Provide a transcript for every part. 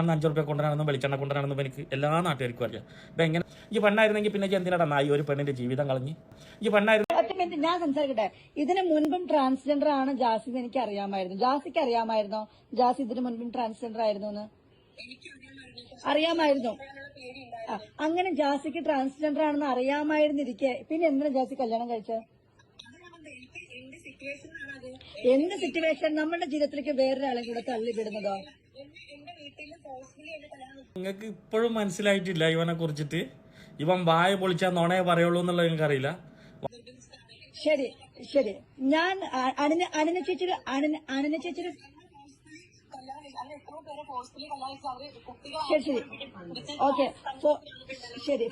ആണ് അഞ്ചു റുപ്യ കൊണ്ടുവരാണെന്നും വെളിച്ചെണ്ണ കൊണ്ടുവരാണെന്നും എനിക്ക് എല്ലാ നാട്ടുകാർക്കും അറിയാം. അപ്പൊ എങ്ങനെ ഈ പെണ്ണായിരുന്നെങ്കിൽ പിന്നെ എന്തിനാടാ നായി ഒരു പെണ്ണിന്റെ ജീവിതം കളഞ്ഞ്? ഈ പെണ്ണായിരുന്നു ഞാൻ സംസാരിക്കട്ടെ. ഇതിന് മുൻപും ട്രാൻസ്ജെൻഡർ ആണ് ജാസി എനിക്ക് അറിയാമായിരുന്നു. ജാസിക്ക് അറിയാമായിരുന്നോ? ജാസി ഇതിന് മുൻപും ട്രാൻസ്ജെൻഡർ ആയിരുന്നു എന്ന് അറിയാമായിരുന്നു അങ്ങനെ ജാസിക്ക് ട്രാൻസ്ജെൻഡർ ആണെന്ന് അറിയാമായിരുന്നിരിക്കെ. പിന്നെ എന്തിനാ ജാസി കല്യാണം കഴിച്ചത്? എന്ത് സിറ്റുവേഷൻ നമ്മുടെ ജീവിതത്തിലേക്ക് വേറൊരാളെ കൂടെ തള്ളിവിടുന്നതോ? നിങ്ങൾക്ക് ഇപ്പോഴും മനസ്സിലായിട്ടില്ല ഇവനെ കുറിച്ചിട്ട്. ഇവൻ വായ പൊളിച്ചാൽ നോണയെ പറയുള്ളൂ എന്നുള്ളത് നിങ്ങൾക്ക് അറിയില്ല ശരി ശരി. ഞാൻ അനന അനന ചേച്ചി ചേച്ചിയുടെ അനന ചേച്ചി ചേച്ചിയുടെ ശരി ശരി. ഓക്കെ. ശരി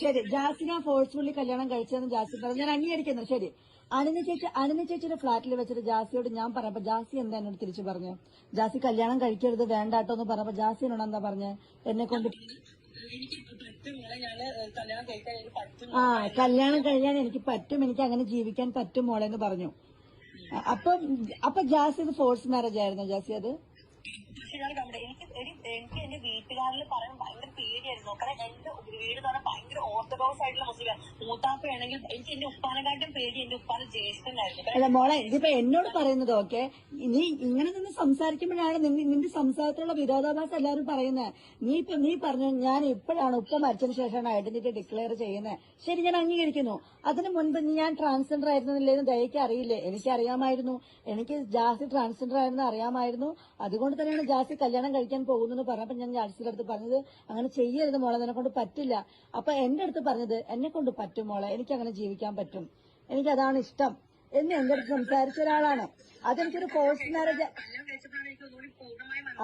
ശരി. ജാസിന ഫോഴ്സ്ഫുള്ളി കല്യാണം കഴിച്ചതെന്ന് ജാസിൻ പറഞ്ഞു. ഞാൻ അംഗീകരിക്കുന്നു. ശരി. അനിന ചേച്ചി അനിന ചേച്ചിയുടെ ഫ്ലാറ്റിൽ വെച്ചിട്ട് ജാസിയോട് ഞാൻ പറഞ്ഞപ്പോ ജാസി എന്താ എന്നോട് തിരിച്ചു പറഞ്ഞു? ജാസി കല്യാണം കഴിക്കരുത് വേണ്ടാട്ടോ എന്ന് പറഞ്ഞപ്പോ ജാസി എന്നോട് എന്താ പറഞ്ഞ? എന്നെ കൊണ്ട് ആ കല്യാണം കഴിയാൻ എനിക്ക് പറ്റും. എനിക്ക് അങ്ങനെ ജീവിക്കാൻ പറ്റും മോളെ എന്ന് പറഞ്ഞു. അപ്പൊ അപ്പൊ ജാസി ഇത് ഫോഴ്സ് മാരേജ് ആയിരുന്നു? ജാസി അത്? എനിക്ക് എനിക്ക് എന്റെ വീട്ടുകാരിൽ പറയാൻ ഭയങ്കര പേടിയായിരുന്നു കാരണം എന്റെ വീട് എന്ന് പറഞ്ഞാൽ ഭയങ്കര ഓർത്തഡോക്സ് ആയിട്ടുള്ള മുസ്ലിം മൂത്താപ്പയാണെങ്കിൽ എനിക്ക് എന്റെ ഉപ്പാനെക്കാട്ടും പേടി എന്റെ ഉപ്പാന്റെ ജ്യേഷ്ഠനായിരുന്നു മോളെ ഇതിപ്പോ എന്നോട് പറയുന്നത് ഓക്കെ? നീ ഇങ്ങനെ നിന്ന് സംസാരിക്കുമ്പോഴാണ് നിന്റെ സംസാരത്തിലുള്ള വിരോധാഭാസം എല്ലാവരും പറയുന്നത് നീ ഇപ്പൊ നീ പറഞ്ഞു ഞാൻ ഇപ്പോഴാണ് ഉപ്പ മരിച്ചതിന് ശേഷമാണ് ഐഡന്റിറ്റി ഡിക്ലെയർ ചെയ്യുന്നത് ശരി ഞാൻ അംഗീകരിക്കുന്നു. അതിനു മുൻപ് ഞാൻ ട്രാൻസ്ജെൻഡർ ആയിരുന്നില്ലെന്ന് ദയക്ക് അറിയില്ലേ? എനിക്ക് അറിയാമായിരുന്നു എനിക്ക് ജാസി ട്രാൻസ്ജെൻഡർ ആയിരുന്നു അറിയാമായിരുന്നു. അതുകൊണ്ട് തന്നെയാണ് ജാസി കല്യാണം കഴിക്കാൻ പോകുന്നു പറഞ്ഞപ്പോൾ പറഞ്ഞപ്പോ ഞാൻ ജാസിയുടെ അടുത്ത് പറഞ്ഞത് അങ്ങനെ ചെയ്യരുത് മോളെ നിന്നെ കൊണ്ട് പറ്റില്ല. അപ്പൊ എന്റെ അടുത്ത് പറഞ്ഞത് എന്നെ കൊണ്ട് പറ്റും മോളെ എനിക്ക് അങ്ങനെ ജീവിക്കാൻ പറ്റും. എനിക്ക് അതാണ് ഇഷ്ടം. എന്ന് എന്റെ അടുത്ത് സംസാരിച്ച ഒരാളാണ്. അതെനിക്കൊരു ഫോഴ്സ് മാരേജ്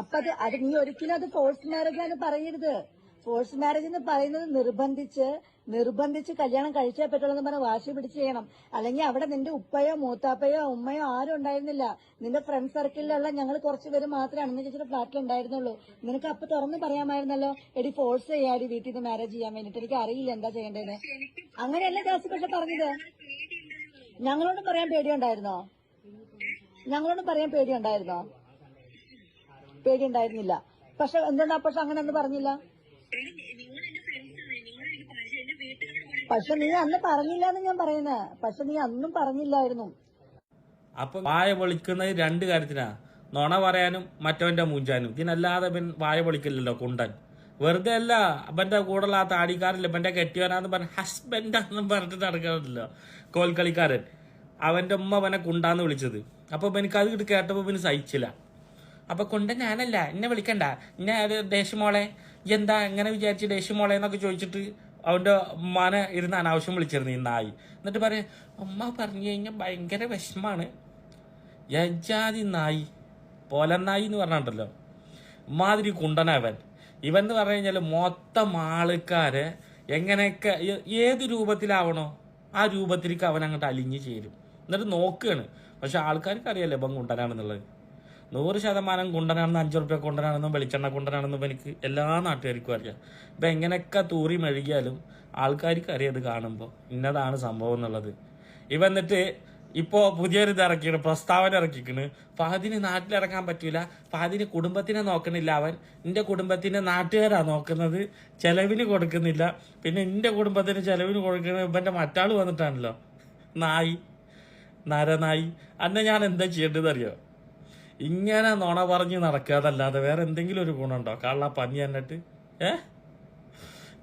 അപ്പത് അത് നീ ഒരിക്കലും അത് ഫോഴ്സ് മാരേജ് ആണ് പറയരുത്. ഫോഴ്സ് മാരേജ് എന്ന് പറയുന്നത് നിർബന്ധിച്ച് നിർബന്ധിച്ച് കല്യാണം കഴിച്ചേ പറ്റുള്ളൂ എന്ന് പറഞ്ഞ് വാശി പിടിച്ച് ചെയ്യണം. അല്ലെങ്കിൽ അവിടെ നിന്റെ ഉപ്പയോ മൂത്താപ്പയോ ഉമ്മയോ ആരും ഉണ്ടായിരുന്നില്ല. നിന്റെ ഫ്രണ്ട് സർക്കിളിലുള്ള ഞങ്ങൾ കുറച്ച് പേര് മാത്രമേ അണ്ണ ചേച്ചിയുടെ ഫ്ലാറ്റിൽ ഉണ്ടായിരുന്നുള്ളൂ. നിനക്ക് അപ്പൊ തുറന്ന് പറയാമായിരുന്നല്ലോ? എടി ഫോഴ്സ് ചെയ്യാടി വീട്ടിൽ നിന്ന് മാരേജ് ചെയ്യാൻ വേണ്ടിട്ട്. എനിക്ക് അറിയില്ല എന്താ ചെയ്യേണ്ടതെന്ന്. അങ്ങനെയല്ല ജാസി പക്ഷെ പറഞ്ഞത്? ഞങ്ങളോട് പറയാൻ പേടിയുണ്ടായിരുന്നോ? ഞങ്ങളോട് പറയാൻ പേടിയുണ്ടായിരുന്നോ? പേടിയുണ്ടായിരുന്നില്ല. പക്ഷെ എന്തുകൊണ്ടാ പക്ഷെ അങ്ങനെ ഒന്നും പറഞ്ഞില്ല? പക്ഷെ നീ അന്ന് പറഞ്ഞില്ല എന്ന് ഞാൻ പറയുന്നത് പക്ഷെ നീ അന്നും പറഞ്ഞില്ലായിരുന്നു. അപ്പൊ വായ പൊളിക്കുന്നത് രണ്ട് കാര്യത്തിനാ. നുണ പറയാനും മറ്റവന്റെ മൂഞ്ചാനും. ഇതിനല്ലാതെ പിൻ വായ പൊളിക്കില്ലല്ലോ കുണ്ടൻ. വെറുതെ അല്ല അവന്റെ കൂടെയുള്ള ആ താടിക്കാരില്ല ഇവന്റെ കെട്ടിയവനാന്ന് പറഞ്ഞ ഹസ്ബൻഡാന്നും പറഞ്ഞിട്ട് നടക്കാറില്ല കോൽക്കളിക്കാരൻ. അവന്റെ ഉമ്മ അവനെ കുണ്ടാന്ന് വിളിച്ചത്. അപ്പൊ എനിക്ക് അത് കേട്ടപ്പോ പിന്നെ സഹിച്ചില്ല. അപ്പൊ കുണ്ടൻ ഞാനല്ല എന്നെ വിളിക്കണ്ട. എന്നെ ദേഷ്യമോളെ ദേശമോളെ എന്താ എങ്ങനെ വിചാരിച്ച് ദേശമോളെ എന്നൊക്കെ ചോദിച്ചിട്ട് അവന്റെ ഉമ്മാനെ ഇരുന്ന് അനാവശ്യം വിളിച്ചിരുന്നു ഈ നായി. എന്നിട്ട് പറയാം ഉമ്മ പറഞ്ഞു കഴിഞ്ഞാൽ ഭയങ്കര വിഷമാണ്. യജാതി നായി പോലന്നായി എന്ന് പറഞ്ഞിട്ടുണ്ടല്ലോ. മാതിരി കുണ്ടനവൻ. ഇവൻ എന്ന് പറഞ്ഞു കഴിഞ്ഞാൽ മൊത്തം ആൾക്കാരെ എങ്ങനെയൊക്കെ ഏത് രൂപത്തിലാവണോ ആ രൂപത്തിലേക്ക് അവൻ അങ്ങോട്ട് അലിഞ്ഞു ചേരും. എന്നിട്ട് നോക്കുകയാണ് പക്ഷെ ആൾക്കാർക്ക് അറിയാലോ ഇപ്പം കുണ്ടനാണെന്നുള്ളത്. നൂറ് ശതമാനം കുണ്ടനാണെന്ന് അഞ്ചു റുപ്യ കുണ്ടനാണെന്നും വെളിച്ചെണ്ണ കുണ്ടനാണെന്നും എനിക്ക് എല്ലാ നാട്ടുകാർക്കും അറിയാം. ഇപ്പം എങ്ങനെയൊക്കെ തൂറി മെഴുകിയാലും ആൾക്കാർക്ക് അറിയാം ഇത് കാണുമ്പോൾ ഇന്നതാണ് സംഭവം എന്നുള്ളത്. ഇവ എന്നിട്ട് ഇപ്പോ പുതിയൊരു ഇത് ഇറക്കിയാണ് പ്രസ്താവന ഇറക്കിക്കണ് ഫഹദിന് നാട്ടിലിറക്കാൻ പറ്റൂല. ഫഹദിന് കുടുംബത്തിനെ നോക്കണില്ല അവൻ. എന്റെ കുടുംബത്തിന്റെ നാട്ടുകാരാ നോക്കുന്നത്. ചെലവിന് കൊടുക്കുന്നില്ല. പിന്നെ എന്റെ കുടുംബത്തിന് ചെലവിന് കൊടുക്കുന്ന ഇവന്റെ മറ്റാൾ വന്നിട്ടാണല്ലോ. നായി. നരനായി. അന്നെ ഞാൻ എന്താ ചെയ്യേണ്ടത് അറിയോ ഇങ്ങനെ നുണ പറഞ്ഞ് നടക്കാതല്ലാതെ വേറെ എന്തെങ്കിലും ഒരു ഗുണമുണ്ടോ? കള്ള പന്നി എന്നിട്ട്? ഏ?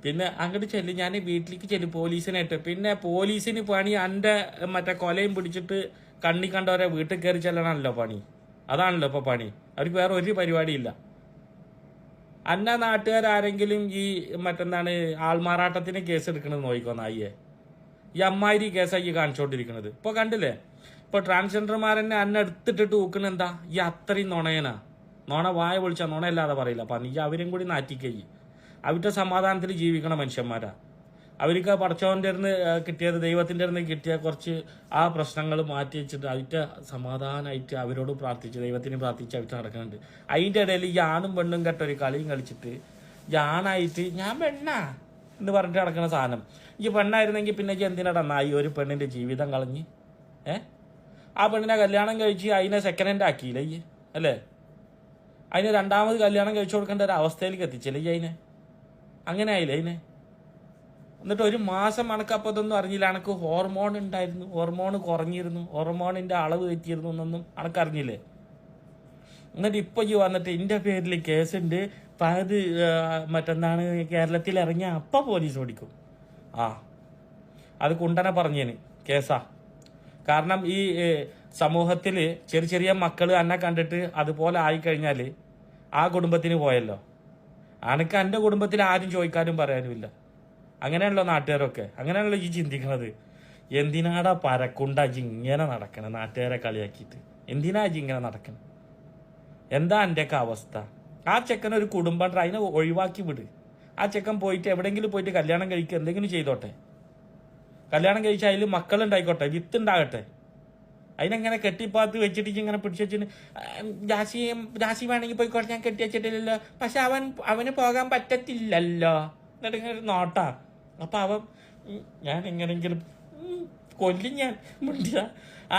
പിന്നെ അങ്ങോട്ട് ചെല്ലും. ഞാൻ വീട്ടിലേക്ക് ചെല്ലും പോലീസിനായിട്ട്. പിന്നെ പോലീസിന് പണി എന്റെ മറ്റേ കൊലയും പിടിച്ചിട്ട് കണ്ണി കണ്ടവരെ വീട്ടിൽ കയറി ചെല്ലണമല്ലോ പണി. അതാണല്ലോ ഇപ്പൊ പണി. അവർക്ക് വേറെ ഒരു പരിപാടിയില്ല. അന്ന നാട്ടുകാരാരെങ്കിലും ഈ മറ്റെന്താണ് ആൾമാറാട്ടത്തിന് കേസ് എടുക്കണത് നോക്കിക്കോ നായിയെ. ഈ അമ്മായിരി കേസായി കാണിച്ചോണ്ടിരിക്കണത്. ഇപ്പൊ കണ്ടില്ലേ? ഇപ്പൊ ട്രാൻസ്ജെൻഡർമാരെന്നെ അന്നെ എടുത്തിട്ടിട്ട് ഊക്കണ എന്താ? ഈ അത്രയും നുണയനാ. നുണ വായ പൊളിച്ച നുണയല്ലാതെ പറയില്ല. അപ്പൊ നീ അവരും കൂടി നാറ്റിക്കഴി അവരുടെ സമാധാനത്തിൽ ജീവിക്കണ മനുഷ്യന്മാരാ. അവർക്ക് പടച്ചവന്റെ അടുന്ന് കിട്ടിയത് ദൈവത്തിന്റെ അടുന്ന് കിട്ടിയ കുറച്ച് ആ പ്രശ്നങ്ങൾ മാറ്റി വെച്ചിട്ട് അവരുടെ സമാധാനമായിട്ട് അവരോട് പ്രാർത്ഥിച്ച് ദൈവത്തിന് പ്രാർത്ഥിച്ച് അവർ നടക്കുന്നുണ്ട്. അതിന്റെ ഇടയിൽ ഈ ആണും പെണ്ണും കെട്ട ഒരു കളിയും കളിച്ചിട്ട് ഈ ആണായിട്ട് ഞാൻ പെണ്ണാ എന്ന് പറഞ്ഞിട്ട് നടക്കുന്ന സാധനം. ഈ പെണ്ണായിരുന്നെങ്കിൽ പിന്നെ എന്തിനാടാ നായി ഒരു പെണ്ണിന്റെ ജീവിതം കളഞ്ഞ്? ഏ? ആ പെണ്ണിനെ കല്യാണം കഴിച്ച് അതിനെ സെക്കൻഡ് ഹാൻഡ് ആക്കിയില്ലേ ഈ അല്ലേ? അതിന് രണ്ടാമത് കല്യാണം കഴിച്ചു കൊടുക്കേണ്ട ഒരു അവസ്ഥയിലേക്ക് എത്തിച്ചില്ലേ അതിനെ അങ്ങനെ ആയില്ലേ അതിനെ എന്നിട്ട് ഒരു മാസം അണക്കപ്പം ഇതൊന്നും അറിഞ്ഞില്ല. അണക്ക് ഹോർമോൺ ഉണ്ടായിരുന്നു. ഹോർമോൺ കുറഞ്ഞിരുന്നു. ഹോർമോണിന്റെ അളവ് തെറ്റിയിരുന്നു എന്നൊന്നും അണക്കറിഞ്ഞില്ലേ എന്നിട്ട് ഇപ്പൊ ഈ വന്നിട്ട് എന്റെ പേരിൽ കേസുണ്ട്. ആ, മറ്റെന്താണ് കേരളത്തിൽ ഇറങ്ങിയ അപ്പ പോലീസ് ഓടിക്കും. ആ അത് കുണ്ടനെ പറഞ്ഞേന്. കേസാ. കാരണം ഈ സമൂഹത്തിൽ ചെറിയ ചെറിയ മക്കൾ എന്നെ കണ്ടിട്ട് അതുപോലെ ആയിക്കഴിഞ്ഞാൽ ആ കുടുംബത്തിന് പോയല്ലോ. അനക്ക് എന്റെ കുടുംബത്തിൽ ആരും ചോദിക്കാനും പറയാനുമില്ല. അങ്ങനെയാണല്ലോ നാട്ടുകാരൊക്കെ. അങ്ങനെയാണല്ലോ ഈ ചിന്തിക്കണത്. എന്തിനാടാ പരക്കുണ്ട ഇങ്ങനെ നടക്കണേ നാട്ടുകാരെ കളിയാക്കിയിട്ട്? എന്തിനാ ഇങ്ങനെ നടക്കണേ? എന്താ എന്റെയൊക്കെ അവസ്ഥ? ആ ചെക്കൻ ഒരു കുടുംബം അതിനെ ഒഴിവാക്കി വിട്. ആ ചെക്കൻ പോയിട്ട് എവിടെയെങ്കിലും പോയിട്ട് കല്യാണം കഴിക്കുക എന്തെങ്കിലും ചെയ്തോട്ടെ. കല്യാണം കഴിച്ച അതിൽ മക്കളുണ്ടായിക്കോട്ടെ വിത്ത് ഉണ്ടാകട്ടെ അതിനെങ്ങനെ കെട്ടിപ്പാത്ത് വെച്ചിട്ട് ഇങ്ങനെ പിടിച്ചു ജാസി ജാസി വേണമെങ്കിൽ പോയിക്കോട്ടെ ഞാൻ കെട്ടി വെച്ചിട്ടില്ലല്ലോ. പക്ഷെ അവൻ അവന് പോകാൻ പറ്റത്തില്ലല്ലോ. എന്നിട്ട് ഇങ്ങനെ നോട്ടാ. അപ്പൊ അവൻ ഞാൻ എങ്ങനെങ്കിലും കൊല്ലും ഞാൻ. മുണ്ടിയ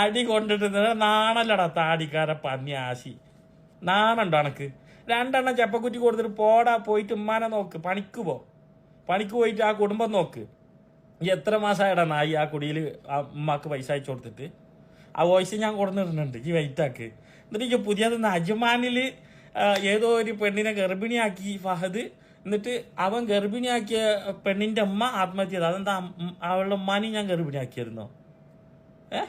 അടി കൊണ്ടിട്ട് നാണല്ലടാ താടിക്കാര പന്നി ആശി. നാണുണ്ടോ അനക്ക്? രണ്ടെണ്ണം ചെപ്പക്കുറ്റി കൊടുത്തിട്ട് പോടാ പോയിട്ട് ഉമ്മാനെ നോക്ക് പണിക്ക് പോ. പണിക്ക് പോയിട്ട് ആ കുടുംബം നോക്ക്. ഈ എത്ര മാസമായിടാ നായി ആ കുടിയിൽ ആ ഉമ്മാക്ക് പൈസ അയച്ചു കൊടുത്തിട്ട്? ആ വോയിസ് ഞാൻ കൊടുത്തിടുന്നുണ്ട് ഈ വെയിറ്റാക്ക് എന്നിട്ട് ഈ പുതിയത് അജ്മാനിൽ ഏതോ ഒരു പെണ്ണിനെ ഗർഭിണിയാക്കി ഫഹദ്. എന്നിട്ട് അവൻ ഗർഭിണിയാക്കിയ പെണ്ണിന്റെ അമ്മ ആത്മഹത്യ ചെയ്തു അതെന്താ അവളുടെ ഉമ്മാനെയും ഞാൻ ഗർഭിണിയാക്കിയിരുന്നോ ഏ?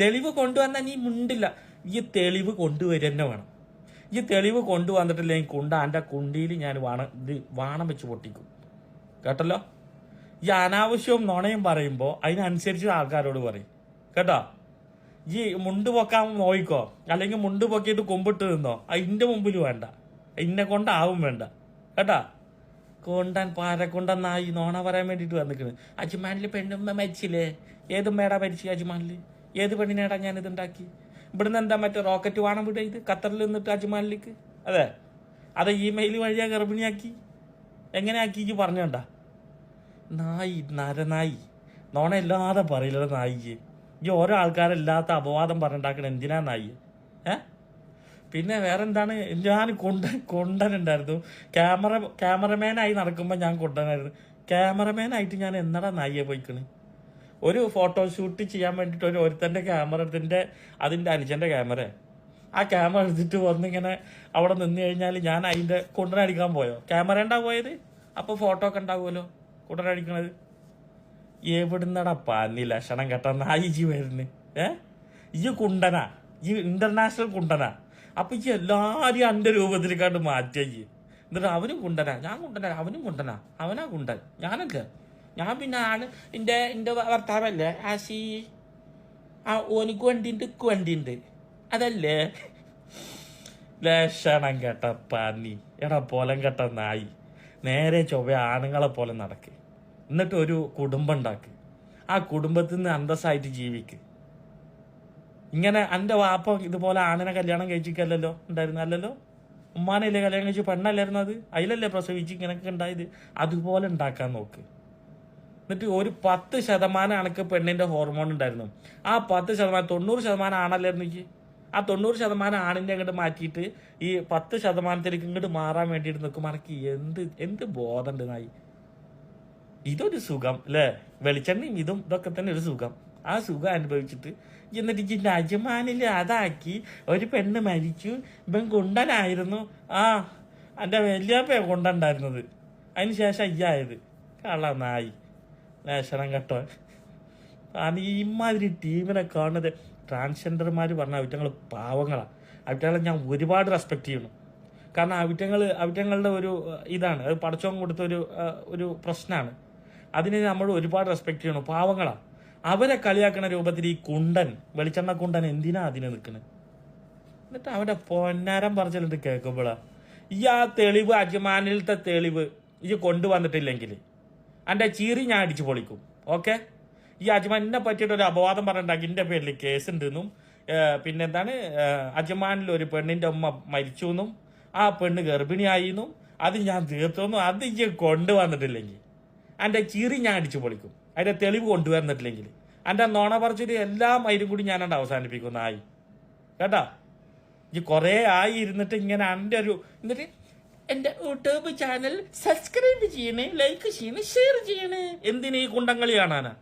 തെളിവ് കൊണ്ടുവന്നാൽ നീ മുണ്ടില്ല. ഈ തെളിവ് കൊണ്ടുവരന്നെ വേണം. ഈ തെളിവ് കൊണ്ടുവന്നിട്ടില്ലെങ്കിൽ കുണ്ട എന്റെ കുണ്ടിയിൽ ഞാൻ വാണ ഇത് വാണം വെച്ച് പൊട്ടിക്കും. കേട്ടല്ലോ? ഈ അനാവശ്യവും നുണയും പറയുമ്പോൾ അതിനനുസരിച്ച് ആൾക്കാരോട് പറയും. കേട്ടോ? ഈ മുണ്ട് പൊക്കാൻ നോയിക്കോ? അല്ലെങ്കിൽ മുണ്ട് പൊക്കിയിട്ട് കൊമ്പിട്ട് നിന്നോ അതിന്റെ മുമ്പിൽ വേണ്ട. ഇന്നെ കൊണ്ടാവും വേണ്ട. കേട്ടാ? കൊണ്ടൻ കൊണ്ടാൻ പാരക്കൊണ്ടെന്നായി നോണ പറയാൻ വേണ്ടിയിട്ട് വന്നിക്കണ്. അജ്മാനിൽ പെണ്ണുമ്മ മരിച്ചില്ലേ? ഏത് മേടാ മരിച്ചു അജ്മാനിൽ ഏത് പെണ്ണിനേടാ ഞാനിത് ഉണ്ടാക്കി? ഇവിടുന്ന് എന്താ മറ്റേ റോക്കറ്റ് വാണം വിട ഇത്? ഖത്തറിൽ നിന്നിട്ട് അജ്മാനിലേക്ക്? അതെ. അത് ഇമെയിൽ വഴിയാ ഗർഭിണിയാക്കി? എങ്ങനെയാക്കി ഇജ്ജ് പറഞ്ഞോണ്ടാ? നായി നരനായി. നോണ ഇല്ലാതെ പറയില്ല നായിക്ക്. ഈ ഓരോ ആൾക്കാരില്ലാത്ത അപവാദം പറഞ്ഞിട്ടാക്കണ എന്തിനാ നായി ഏ? പിന്നെ വേറെ എന്താണ് ഞാൻ കൊണ്ട കൊണ്ടനുണ്ടായിരുന്നു. ക്യാമറ ക്യാമറമാനായി നടക്കുമ്പോൾ ഞാൻ കൊണ്ടനായിരുന്നു. ക്യാമറമാനായിട്ട് ഞാൻ എന്നടാ നായിയെ പോയിക്കണ്? ഒരു ഫോട്ടോഷൂട്ട് ചെയ്യാൻ വേണ്ടിയിട്ട് ഒരു ഒരുത്തന്റെ ക്യാമറ എടുത്തിന്റെ അതിന്റെ അനുജന്റെ ക്യാമറ. ആ ക്യാമറ എടുത്തിട്ട് വന്നിങ്ങനെ അവിടെ നിന്ന് കഴിഞ്ഞാൽ ഞാൻ അതിന്റെ കൊണ്ടനടിക്കാൻ പോയോ? ക്യാമറ ഉണ്ടാ പോയത് അപ്പോൾ ഫോട്ടോ ഒക്കെ ഉണ്ടാവുമല്ലോ. കൊണ്ടനടിക്കണത് എവിടുന്നടാ പന്നി ലക്ഷണം കെട്ട നായിജി വരുന്നു. ഏ? ഈ കുണ്ടനാ? ഈ ഇന്റർനാഷണൽ കുണ്ടനാ? അപ്പൊ ഈ എല്ലാരും എന്റെ രൂപത്തിലേക്കാണ്ട് മാറ്റിയേ എന്നിട്ട് അവനും കുണ്ടനാ. ഞാൻ കുണ്ടനാ. അവനും കുണ്ടനാ. അവനാ കുണ്ടൻ. ഞാനൊക്കെ ഞാൻ പിന്നെ ആണ് എന്റെ എന്റെ ഭർത്താവല്ലേ? ആശി ആ ഓനിക്ക് വണ്ടിയുണ്ട് ഇക്ക് വണ്ടിയുണ്ട് അതല്ലേ? ലക്ഷണം കെട്ട പന്നി. എടാ പോലം കെട്ട നായി. നേരെ ചൊവ്വ ആണുങ്ങളെ പോലെ നടക്ക്. എന്നിട്ട് ഒരു കുടുംബം ഉണ്ടാക്ക്. ആ കുടുംബത്തിൽ നിന്ന് അന്തസ്സായിട്ട് ജീവിക്ക്. ഇങ്ങനെ എന്റെ വാപ്പ ഇതുപോലെ ആണിനെ കല്യാണം കഴിച്ചിക്കല്ലോ ഉണ്ടായിരുന്നു അല്ലല്ലോ ഉമ്മാനല്ലേ കല്യാണം കഴിച്ച് പെണ്ണല്ലായിരുന്നു അത്? അതിലല്ലേ പ്രസവിച്ച് ഇങ്ങനെയൊക്കെ ഉണ്ടായത്? അതുപോലെ ഉണ്ടാക്കാൻ നോക്ക്. എന്നിട്ട് ഒരു പത്ത് ശതമാനം അണക്ക് പെണ്ണിന്റെ ഹോർമോൺ ഉണ്ടായിരുന്നു. ആ പത്ത് ശതമാനം തൊണ്ണൂറ് ശതമാനം ആണല്ലായിരുന്നു എനിക്ക് ആ തൊണ്ണൂറ് ശതമാനം ആണിന്റെ അങ്ങോട്ട് മാറ്റിയിട്ട് ഈ പത്ത് ശതമാനത്തിലേക്ക് ഇങ്ങോട്ട് മാറാൻ വേണ്ടിയിട്ട് നിൽക്കുമ്പോൾ മറക്കി എന്ത് എന്ത് ബോധമുണ്ട് നായി? ഇതൊരു സുഖം അല്ലേ വെളിച്ചെണ്ണയും ഇതും ഇതൊക്കെ തന്നെ ഒരു സുഖം. ആ സുഖം അനുഭവിച്ചിട്ട് എന്നിട്ട് ഈ അജമാനിൽ അതാക്കി ഒരു പെണ്ണ് മരിച്ചു. ഇവൻ കൊണ്ടനായിരുന്നു ആ എന്റെ വലിയപ്പ കൊണ്ടുണ്ടായിരുന്നത് അതിന് ശേഷം അയ്യായത്. കള്ള നായി. ലക്ഷണം കേട്ടോ കാരണം ഇമാതിരി ടീമിനെ കാണുന്നത്. ട്രാൻസ്ജെൻഡർമാർ പറഞ്ഞ അവിറ്റങ്ങൾ പാവങ്ങളാണ് അവിറ്റങ്ങളെ ഞാൻ ഒരുപാട് റെസ്പെക്ട് ചെയ്യുന്നു. കാരണം അവിറ്റങ്ങൾ അവിറ്റങ്ങളുടെ ഒരു ഇതാണ്. അത് പടച്ചോൻ കൊടുത്ത ഒരു ഒരു പ്രശ്നമാണ് അതിനെ നമ്മൾ ഒരുപാട് റെസ്പെക്ട് ചെയ്യണം പാവങ്ങളാണ് അവരെ കളിയാക്കണ രൂപത്തിൽ ഈ കുണ്ടൻ വെളിച്ചെണ്ണ കുണ്ടൻ എന്തിനാ അതിന് നിൽക്കുന്നത് എന്നിട്ട് അവരുടെ പൊന്നാരം പറഞ്ഞിട്ട് കേൾക്കുമ്പോഴാ ഈ ആ തെളിവ് അജ്മാനിലത്തെ തെളിവ് ഈ കൊണ്ടുവന്നിട്ടില്ലെങ്കിൽ എന്റെ ചീറി ഞാൻ അടിച്ചു പൊളിക്കും. ഓക്കെ? ഈ അജ്മാനിനെ പറ്റിയിട്ട് ഒരു അപവാദം പറഞ്ഞിട്ടുണ്ടാക്കി എന്റെ പേരിൽ കേസ് ഉണ്ടെന്നും പിന്നെ എന്താണ് അജ്മാനിൽ ഒരു പെണ്ണിന്റെ ഉമ്മ മരിച്ചു എന്നും ആ പെണ്ണ് ഗർഭിണിയായി എന്നും അത് ഞാൻ തീർത്തൊന്നും അത് ഈ കൊണ്ടുവന്നിട്ടില്ലെങ്കിൽ എന്റെ ചീറി ഞാൻ അടിച്ചു പൊളിക്കും. അതിന്റെ തെളിവ് കൊണ്ടുവന്നിട്ടില്ലെങ്കിൽ എന്റെ നോണ പറിച്ചിട്ട് എല്ലാ മൈരും കൂടി ഞാനണ്ട് അവസാനിപ്പിക്കും ആയി കേട്ടാ? ഈ കുറേ ആയി ഇരുന്നിട്ട് ഇങ്ങനെ എന്റെ ഒരു എന്നിട്ട് എന്റെ യൂട്യൂബ് ചാനൽ സബ്സ്ക്രൈബ് ചെയ്യണേ ലൈക്ക് ചെയ്യണേ ഷെയർ ചെയ്യണേ. എന്തിനീ കുണ്ടങ്ങളി കാണാനാ?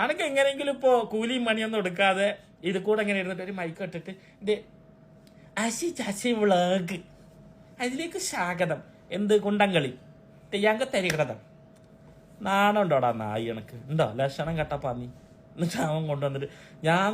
അനക്ക് എങ്ങനെയെങ്കിലും ഇപ്പോൾ കൂലിയും മണിയൊന്നും എടുക്കാതെ ഇത് കൂടെ ഇങ്ങനെ ഇരുന്നിട്ട് ഒരു മൈക്ക് ഇട്ടിട്ട് ഇത് അശി ചശി വ്ളോഗ് അതിലേക്ക് സ്വാഗതം. എന്ത് കുണ്ടംകളി തെയ്യാങ്ക തരികിടതം. നാണുണ്ടോടാ നായി എനക്ക് ഉണ്ടോ? ലക്ഷണം കെട്ടപ്പാ നീ. എന്നിട്ട് അവൻ കൊണ്ടുവന്നിട്ട് ഞാൻ